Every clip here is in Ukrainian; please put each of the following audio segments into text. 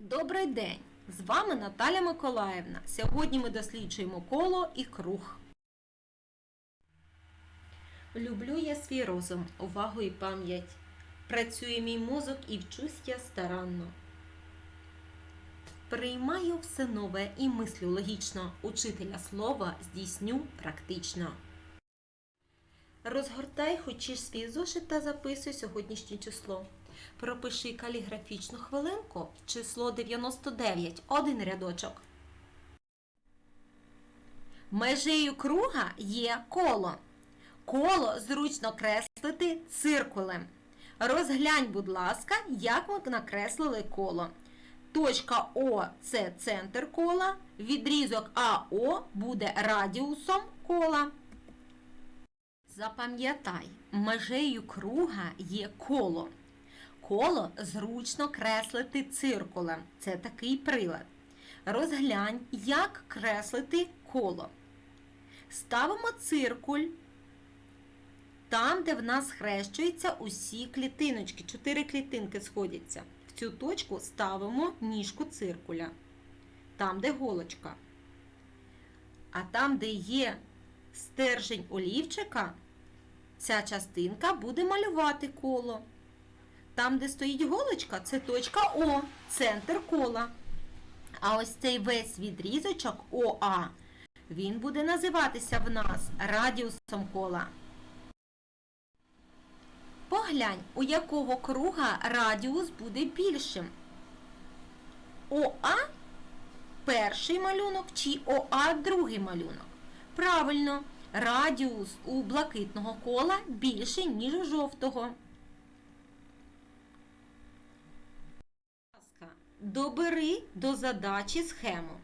Добрий день! З вами Наталя Миколаївна. Сьогодні ми досліджуємо коло і круг. Люблю я свій розум, увагу і пам'ять. Працює мій мозок і вчусь я старанно. Приймаю все нове і мислю логічно. Учителя слова здійсню практично. Розгортай хочеш свій зошит та записуй сьогоднішнє число. Пропиши каліграфічну хвилинку, число 99, один рядочок. Межею круга є коло. Коло зручно креслити циркулем. Розглянь, будь ласка, як ми накреслили коло. Точка О це центр кола, відрізок АО буде радіусом кола. Запам'ятай, межею круга є коло. Коло зручно креслити циркулем. Це такий прилад. Розглянь, як креслити коло. Ставимо циркуль там, де в нас схрещуються усі клітиночки. Чотири клітинки сходяться. В цю точку ставимо ніжку циркуля. Там, де голочка. А там, де є стержень олівчика, ця частинка буде малювати коло. Там, де стоїть голочка, це точка О, центр кола. А ось цей весь відрізочок ОА, він буде називатися в нас радіусом кола. Поглянь, у якого круга радіус буде більшим. ОА перший малюнок чи ОА другий малюнок. Правильно, радіус у блакитного кола більший, ніж у жовтого. ласка, Добери до задачі схему.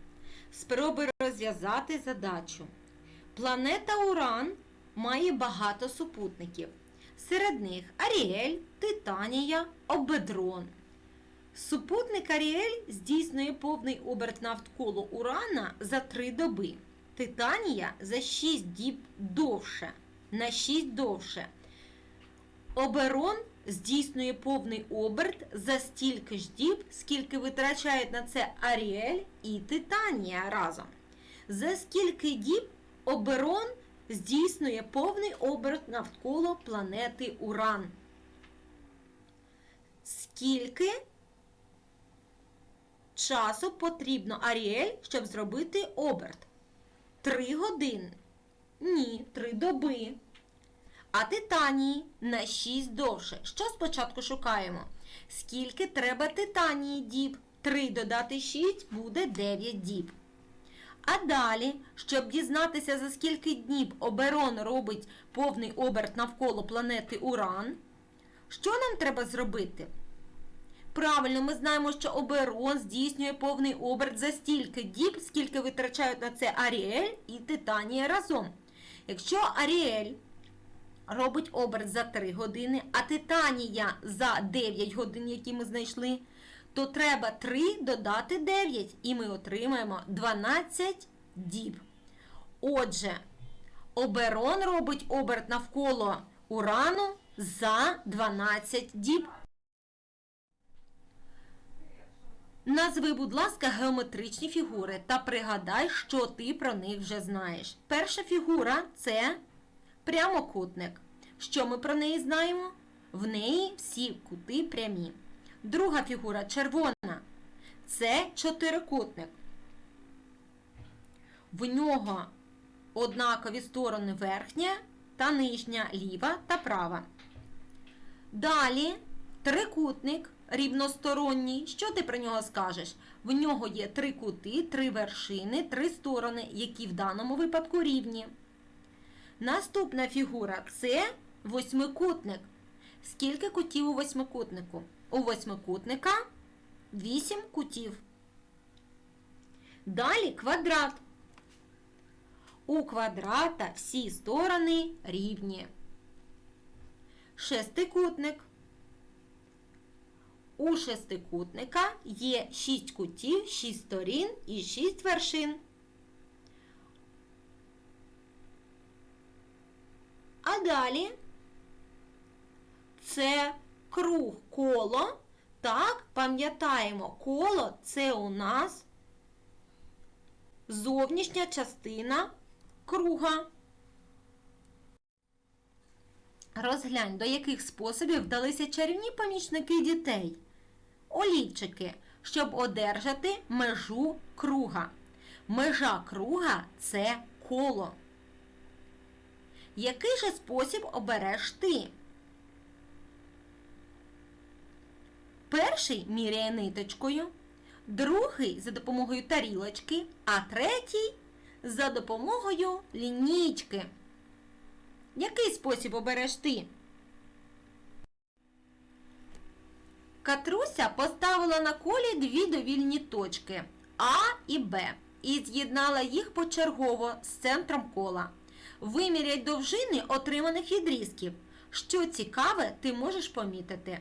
Спробуй розв'язати задачу. Планета Уран має багато супутників. Серед них Аріель, Титанія, Обедрон. Супутник Аріель здійснює повний оберт навколо Урана за 3 доби. Титанія за 6 діб довше. На 6 довше. Оберон здійснює повний оберт за стільки ж діб, скільки витрачають на це Аріель і Титанія разом. За скільки діб Оберон здійснює повний оберт навколо планети Уран. Скільки часу потрібно Аріель, щоб зробити оберт? Три години. Ні, три доби. А титанії на 6 довше. Що спочатку шукаємо? Скільки треба титанії діб? 3 додати 6 буде 9 діб. А далі, щоб дізнатися, за скільки днів Оберон робить повний оберт навколо планети Уран, що нам треба зробити? Правильно, ми знаємо, що Оберон здійснює повний оберт за стільки діб, скільки витрачають на це Аріель і Титанія разом. Якщо Аріель робить оберт за 3 години, а Титанія за 9 годин, які ми знайшли, то треба 3 додати 9, і ми отримаємо 12 діб. Отже, Оберон робить оберт навколо Урану за 12 діб. Назви, будь ласка, геометричні фігури та пригадай, що ти про них вже знаєш. Перша фігура це прямокутник. Що ми про неї знаємо? В неї всі кути прямі. Друга фігура червона. Це чотирикутник. В нього однакові сторони верхня та нижня, ліва та права. Далі трикутник рівносторонній. Що ти про нього скажеш? В нього є три кути, три вершини, три сторони, які в даному випадку рівні. Наступна фігура це восьмикутник. Скільки кутів у восьмикутнику? У восьмикутника 8 кутів. Далі квадрат. У квадрата всі сторони рівні. Шестикутник. У шестикутника є 6 кутів, 6 сторін і 6 вершин. А далі це круг коло Так, пам'ятаємо, коло це у нас зовнішня частина круга. Розглянь, до яких способів вдалися чарівні помічники дітей. Олівчики, щоб одержати межу круга. Межа круга це коло. Який же спосіб обереш ти? Перший міряє ниточкою, другий за допомогою тарілочки, а третій за допомогою лінійки. Який спосіб обереш ти? Катруся поставила на колі дві довільні точки А і Б і з'єднала їх почергово з центром кола. Виміряй довжини отриманих відрізків. Що цікаве, ти можеш помітити.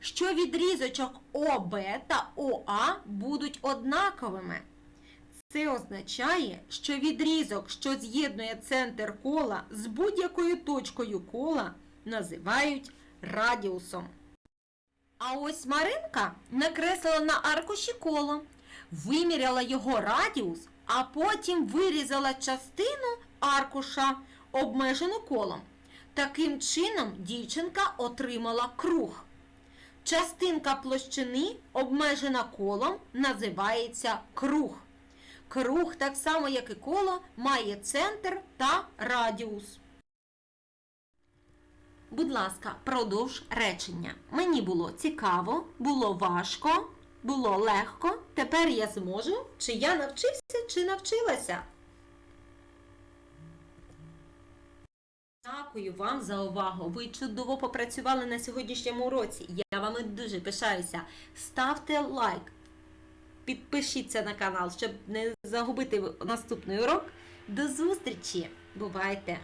Що відрізочок ОБ та ОА будуть однаковими. Це означає, що відрізок, що з'єднує центр кола з будь-якою точкою кола, називають радіусом. А ось Маринка накреслила на аркуші коло, виміряла його радіус, а потім вирізала частину аркуша, обмежену колом. Таким чином дівчинка отримала круг. Частинка площини, обмежена колом, називається круг. Круг, так само як і коло, має центр та радіус. Будь ласка, продовж речення. Мені було цікаво, було важко, було легко. Тепер я зможу, чи я навчився, чи навчилася. Дякую вам за увагу. Ви чудово попрацювали на сьогоднішньому уроці. Я вами дуже пишаюся. Ставте лайк. Підпишіться на канал, щоб не загубити наступний урок. До зустрічі! Бувайте!